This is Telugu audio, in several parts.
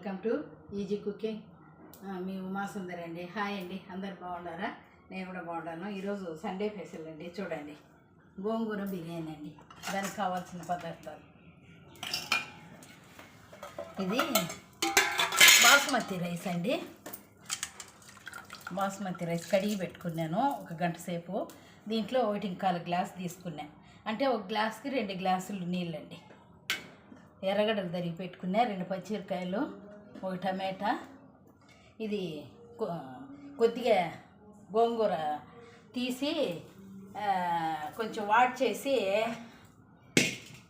Welcome to easy cooking. మీ ఉమాసుందరి అండి. హాయ్ అండి. అందరు బాగున్నారా? నేను కూడా బాగున్నాను. ఈరోజు సండే ఫెసల్ అండి. చూడండి. గోంగూర బిర్యానీ అండి. దానికి కావాల్సిన పదార్థాలు. ఇది బాస్మతి రైస్ అండి. బాస్మతి రైస్ కడిగి పెట్టుకున్నాను ఒక గంట సేపు. దీంట్లో ఒకటి ఇంకాల గ్లాస్ తీసుకున్నాను అంటే ఒక గ్లాస్కి రెండు గ్లాసులు నీళ్ళండి. ఎర్రగడ్డలు తరిగి పెట్టుకున్నా రెండు పచ్చిమిరకాయలు ఒక టమాటా ఇది కొ- కొద్దిగా గోంగూర తీసి కొంచెం వాట్ చేసి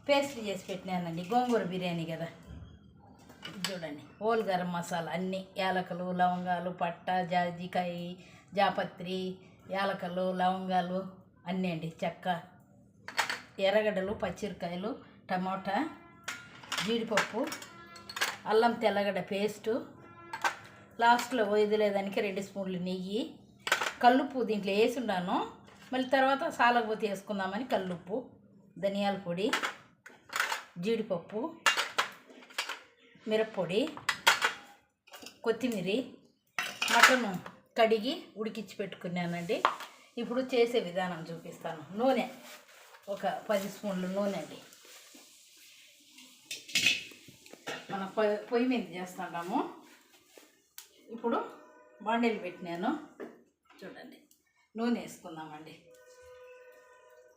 పేస్ట్ చేసి పెట్టినానండి. గోంగూర బిర్యానీ కదా. చూడండి. హోల్ గరం మసాలా అన్నీ. యాలకులు లవంగాలు పట్ట జాజికాయ జాపత్రి యాలకలు లవంగాలు అన్నీ అండి. చెక్క ఎర్రగడ్డలు పచ్చిమిరకాయలు టమాటా జీడిపప్పు అల్లం తెల్లగడ్డ పేస్టు. లాస్ట్లో వదిలేదానికి రెండు స్పూన్లు నెయ్యి. కల్లుప్పు దీంట్లో వేసిన్నాను మళ్ళీ తర్వాత సాలకపోతే వేసుకుందామని కల్లుప్పు ధనియాల పొడి జీడిపప్పు మిరప్పొడి కొత్తిమీర మటను కడిగి ఉడికించి పెట్టుకున్నానండి. ఇప్పుడు చేసే విధానం చూపిస్తాను. నూనె ఒక పది స్పూన్లు నూనె అండి. మనం పొయ్యి పొయ్యి మీద చేస్తున్నాము ఇప్పుడు బాండీలు పెట్టినాను. చూడండి నూనె వేసుకుందామండి.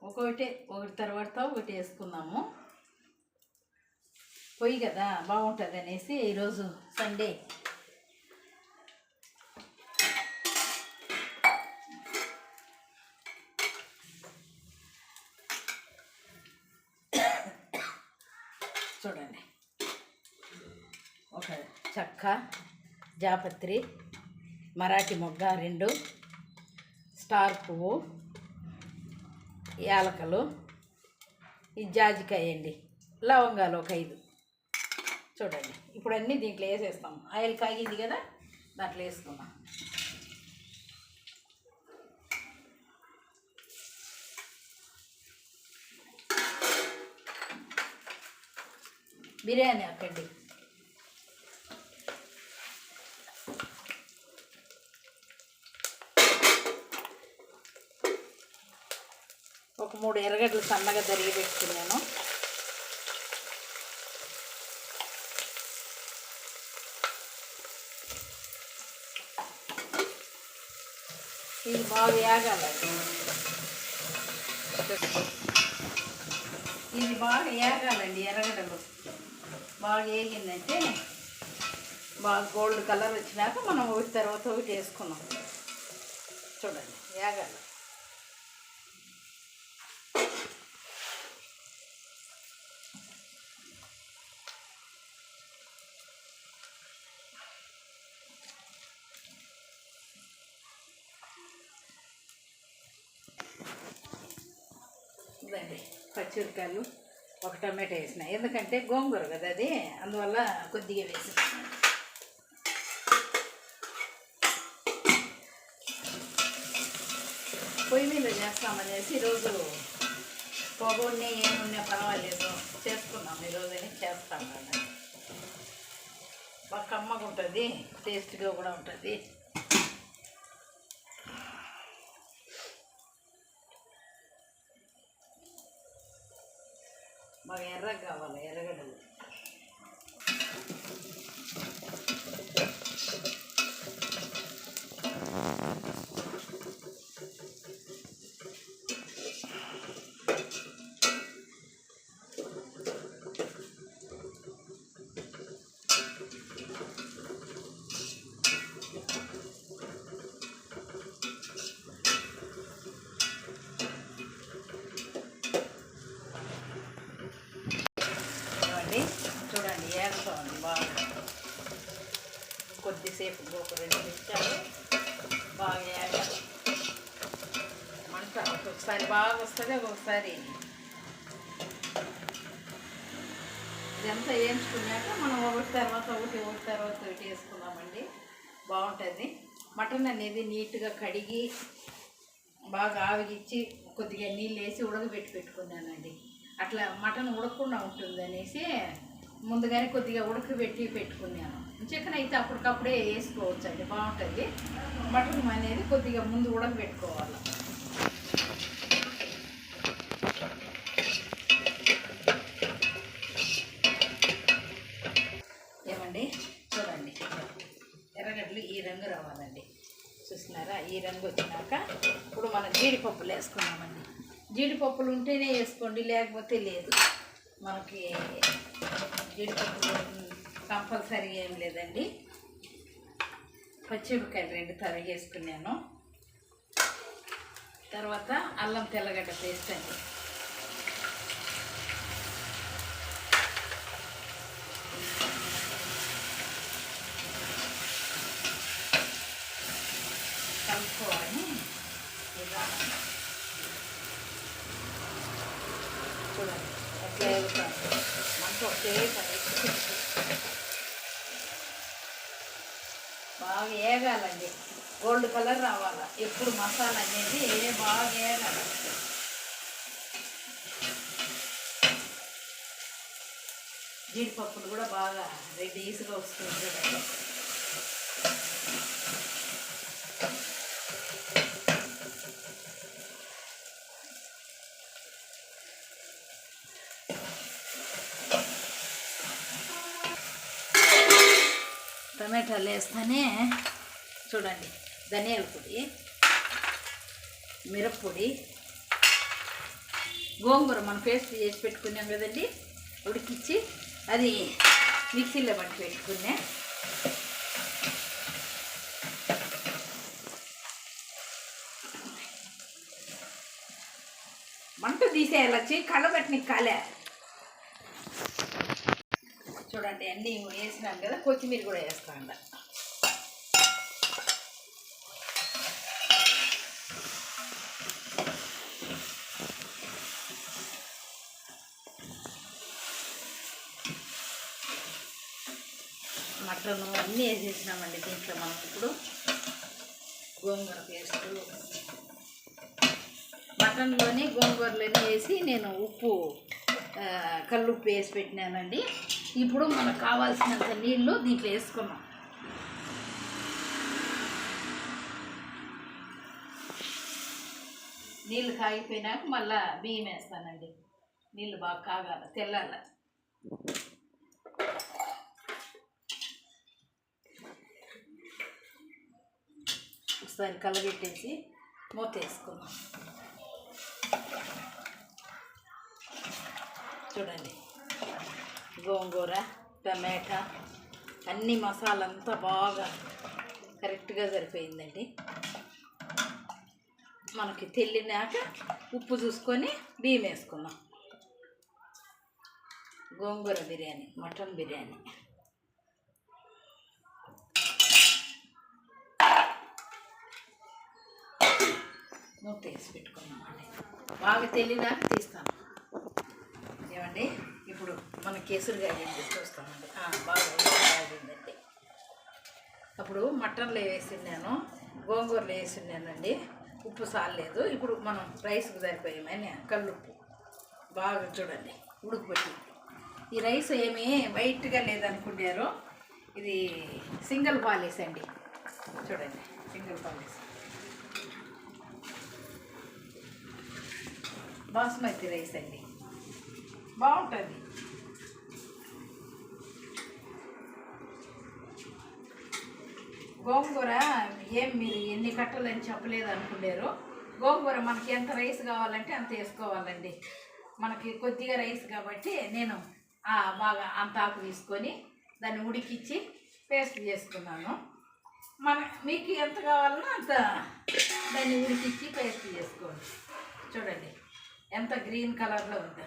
ఒకటి ఒకటి తర్వాత ఒకటి వేసుకుందాము. పొయ్యి కదా బాగుంటుంది అనేసి ఈరోజు సండే చూడండి ఒక చెక్క జాపత్రి మరాఠీ మొగ్గ రెండు స్టార్ పువ్వు యాలకలు ఈ జాజికాయ అండి లవంగాలు ఒక ఐదు. చూడండి ఇప్పుడు అన్నీ దీంట్లో వేసేస్తాం. ఆయిల్ కాగింది కదా దాంట్లో వేసుకుందాం. బిర్యానీ అక్కండి ఒక మూడు ఎర్రగడ్డలు సన్నగా తరిగి పెట్టుకున్నాను. ఇది బాగా వేగాలండి ఇది బాగా వేగాలండి ఎర్రగడ్డలు. బాగా ఏగిందంటే బాగా గోల్డ్ కలర్ వచ్చినాక మనం ఒకటి తర్వాత ఒకటి వేసుకున్నాం. చూడండి వేగాలి ఇదండి పచ్చిమిరకాయలు ఒక టమాటా వేసిన. ఎందుకంటే గోంగూర కదా అది. అందువల్ల కొద్దిగా వేసి పొయ్యి మీద చేస్తామనేసి ఈరోజు పొగొన్ని ఏమున్నా పర్వాలేదు. చేసుకున్నాం ఈరోజు అని చేస్తాం కదా. బాగా కమ్మగా ఉంటుంది టేస్ట్గా కూడా ఉంటుంది. ఎర్రగా కావాలి ఎర్రగడ్డలు ఒక రెండు నిమిషాలు బాగా వేయాలి మంట ఒక్కొక్కసారి బాగా వస్తుంది ఒక్కొక్కసారి ఇదంతా వేయించుకున్నాక మనం ఒకటి తర్వాత ఒకటి ఒకటి తర్వాత ఒకటి వేసుకుందామండి బాగుంటుంది. మటన్ అనేది నీట్గా కడిగి బాగా ఆవిగిచ్చి కొద్దిగా నీళ్ళు వేసి ఉడకబెట్టి పెట్టుకున్నానండి. అట్లా మటన్ ఉడకకుండా ఉంటుంది అనేసి ముందుగానే కొద్దిగా ఉడకబెట్టి పెట్టుకున్నాను. చికెన్ అయితే అప్పటికప్పుడే వేసుకోవచ్చు అండి బాగుంటుంది. మటన్ అనేది కొద్దిగా ముందు ఉడకబెట్టుకోవాలి. ఏమండి? చూడండి. ఎర్రగడ్డలు ఈ రంగు రావాలండి. చూసినారా ఈ రంగు వచ్చినాక ఇప్పుడు మనం జీడిపప్పులు వేసుకున్నామండి. జీడిపప్పులు ఉంటేనే వేసుకోండి లేకపోతే లేదు. మనకి జీడిపప్పులు కంపల్సరీ ఏం లేదండి. పచ్చిమిరపకాయలు రెండు తరిగేసుకున్నాను తర్వాత అల్లం తెల్లగడ్డ పేస్ట్ అండి. కలుపుకోవాలి. ఇలా. చూడండి అట్లా ఎగుతుంది ఒకే పని. బాగా వేగాలండి గోల్డ్ కలర్ రావాలా. ఎప్పుడు మసాలా అనేది బాగా వేగాలి జీడిపప్పులు కూడా బాగా రెడ్ రెడీస్గా వస్తుంది చూడండి టమాటాలు వేస్తానే చూడండి ధనియాల పొడి మిరప్పొడి గోంగూర మనం పేస్ట్ చేసి పెట్టుకున్నాం కదండి ఉడికిచ్చి అది మిక్సీలో పట్టి పెట్టుకున్నా. మంట తీసేయాలొచ్చి కళ్ళ పెట్టిన కాలే. చూడండి అన్నీ వేసినాం కదా కొత్తిమీర కూడా వేస్తాండ. మటను అన్నీ వేసేసినామండి దీంట్లో మనం ఇప్పుడు. గోంగూర పేస్ట్. మటన్లోనే గోంగూరలోనే వేసి నేను ఉప్పు ఆ, కల్లుప్పు వేసి పెట్టినానండి. ఇప్పుడు మనకు కావాల్సినంత నీళ్ళు దీంట్లో వేసుకున్నాం. నీళ్ళు కాగిపోయినాక మళ్ళా బియ్యం వేస్తానండి. నీళ్ళు బాగా కాగాల తెల్లాల. ఒకసారి కలబెట్టేసి మూత వేసుకున్నాం చూడండి. గోంగూర టమాటా అన్ని మసాలంతా బాగా కరెక్ట్గా సరిపోయిందండి. మనకి తెల్లినాక ఉప్పు చూసుకొని బియ్యం వేసుకున్నాం గోంగూర బిర్యానీ మటన్ బిర్యానీ. మూత వేసి పెట్టుకున్నామండి బాగా తెలియనాక తీస్తాను. మన కేసులు కాగింది చూస్తామండి బాగా కాగిందండి అప్పుడు మటన్లో వేసిన్నాను గోంగూరలో వేసిన్నానండి ఉప్పు సాలేదు ఇప్పుడు మనం రైస్కి సరిపోయామని కల్లుప్పు. బాగా చూడండి ఉడుకుపెట్టి ఈ రైస్ ఏమీ వైట్గా లేదనుకున్నారు. ఇది సింగిల్ పాలీస్ అండి. చూడండి సింగిల్ పాలీస్ బాస్మతి రైస్ అండి. బాగుంటుంది. గోంగూర ఏం మీరు ఎన్ని కట్టలు అని చెప్పలేదు అనుకున్నారు గోంగూర మనకి ఎంత రైస్ కావాలంటే అంత వేసుకోవాలండి. మనకి కొద్దిగా రైస్ కాబట్టి నేను బాగా అంత ఆకు తీసుకొని దాన్ని ఉడికిచ్చి పేస్ట్ చేసుకున్నాను. మన మీకు ఎంత కావాలన్నా అంత దాన్ని ఉడికిచ్చి పేస్ట్ చేసుకోండి. చూడండి ఎంత గ్రీన్ కలర్లో ఉందో.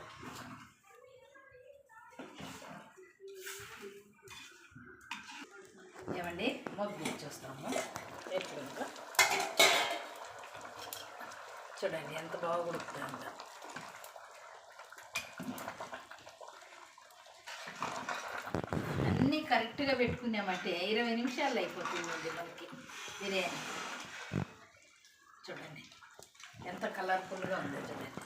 ఏమండి? మొగ్గు చూస్తాము ఎట్లుందో. చూడండి ఎంత బాగా ఉడుకుతుందో. అన్నీ కరెక్ట్గా పెట్టుకున్నామంటే ఇరవై నిమిషాలు అయిపోతుందండి మనకి బిర్యానీ. చూడండి ఎంత కలర్ఫుల్గా ఉందో చూడండి.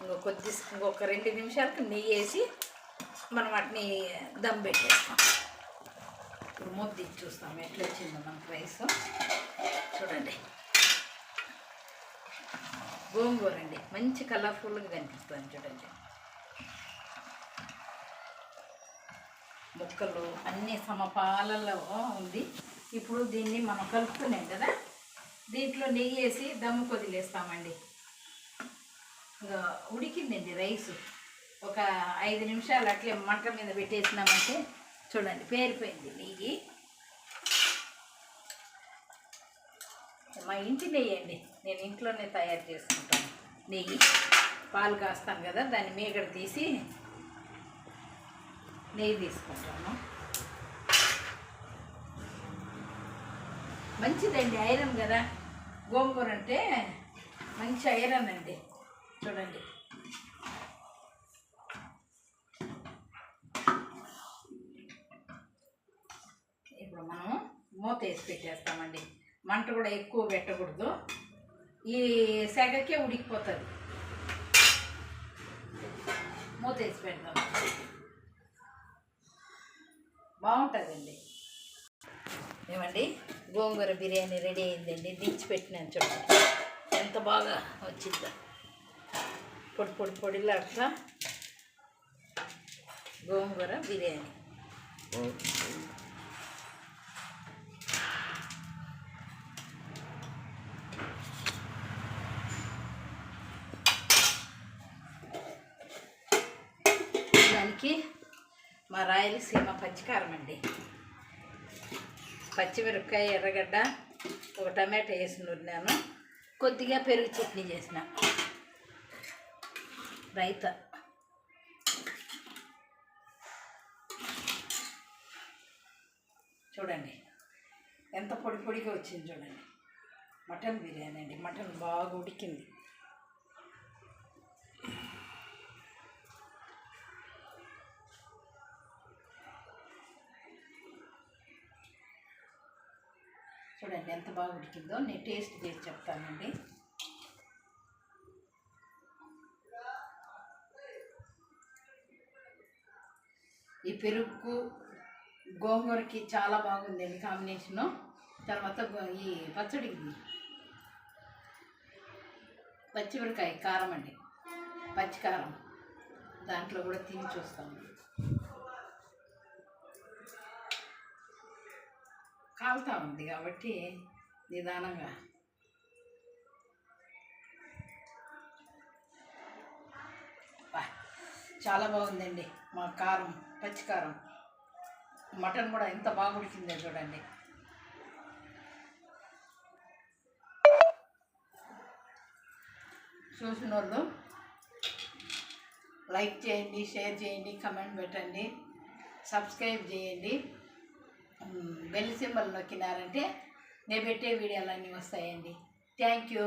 ఇంకో కొద్ది ఇంకొక రెండు నిమిషాలకు నెయ్యి వేసి మనం వాటిని దమ్ పెట్టేస్తాం. మూత తీసి చూస్తాం ఎట్లా వచ్చిందో మనకు రైస్ చూడండి. గోంగూర అండి మంచి కలర్ఫుల్గా కనిపిస్తుంది చూడండి. ముక్కలు అన్ని సమపాలలో ఉంది. ఇప్పుడు దీన్ని మనం కలుపుకున్నాం కదా దీంట్లో నెయ్యి వేసి దమ్ము కొదిలేస్తామండి. ఉడికిందండి రైసు ఒక ఐదు నిమిషాలు అట్లే మంట మీద పెట్టేసినామంటే చూడండి పేరిపోయింది నెయ్యి. మా ఇంటి నెయ్యి అండి నేను ఇంట్లోనే తయారు చేసుకుంటాను నెయ్యి. పాలు కాస్తాను కదా దాన్ని మీగడ తీసి నెయ్యి తీసుకుంటాను. మంచిదండి ఐరన్ కదా గోంగూర అంటే మంచి ఐరన్ అండి. చూడండి. ఇప్పుడు మనం మూత వేసి పెట్టేస్తామండి. మంట కూడా ఎక్కువ పెట్టకూడదు. ఈ సెగకే ఉడికిపోతుంది. మూత వేసి పెడదాం. బాగుంటుందండి. ఏమండి? గోంగూర బిర్యానీ రెడీ అయిందండి. దించి పెట్టినాను చూడండి ఎంత బాగా వచ్చిందో. పొడి పొడి పొడిలాడుతా గోంగూర బిర్యానీ దానికి మా రాయలసీమ పచ్చికారం అండి. పచ్చిమిరపకాయ ఎర్రగడ్డ ఒక టమాటా వేసి నూరినాను. కొద్దిగా పెరుగు చట్నీ చేసిన. రైత. చూడండి ఎంత పొడి పొడిగా వచ్చింది చూడండి. మటన్ బిర్యానీ అండి మటన్ బాగా ఉడికింది చూడండి ఎంత బాగా ఉడికిందో నేను టేస్ట్ చేసి చెప్తానండి. ఈ పెరుగు గోంగూరకి చాలా బాగుందండి కాంబినేషను తర్వాత ఈ పచ్చడికి పచ్చిమిరకాయ కారం అండి. పచ్చికారం. దాంట్లో కూడా తిని చూస్తాము. కాలుతా ఉంది కాబట్టి నిదానంగా. చాలా బాగుందండి మా కారం పచ్చి కారం. మటన్ కూడా ఎంత బాగా ఉడికిందో చూడండి. చూసిన వాళ్ళు లైక్ చేయండి షేర్ చేయండి కమెంట్ పెట్టండి సబ్స్క్రైబ్ చేయండి. బెల్ సింబల్ నొక్కినారంటే నేను పెట్టే వీడియోలన్నీ వస్తాయండి. Thank you